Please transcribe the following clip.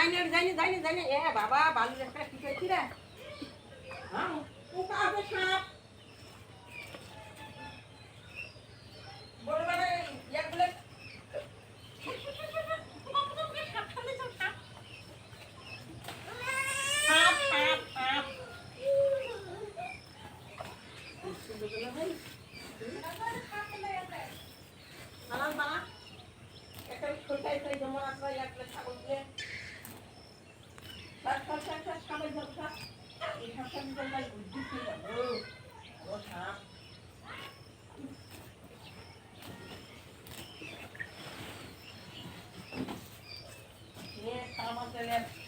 যাইনি ওটা যাইনি যাইনি যাইনি। এ বাবা বালুর একটা কি করছি রে পোকা আছে ইয়াগুলো সাপ সাপ সাপ বানান বানান একটা নিয়ে সাপ আছে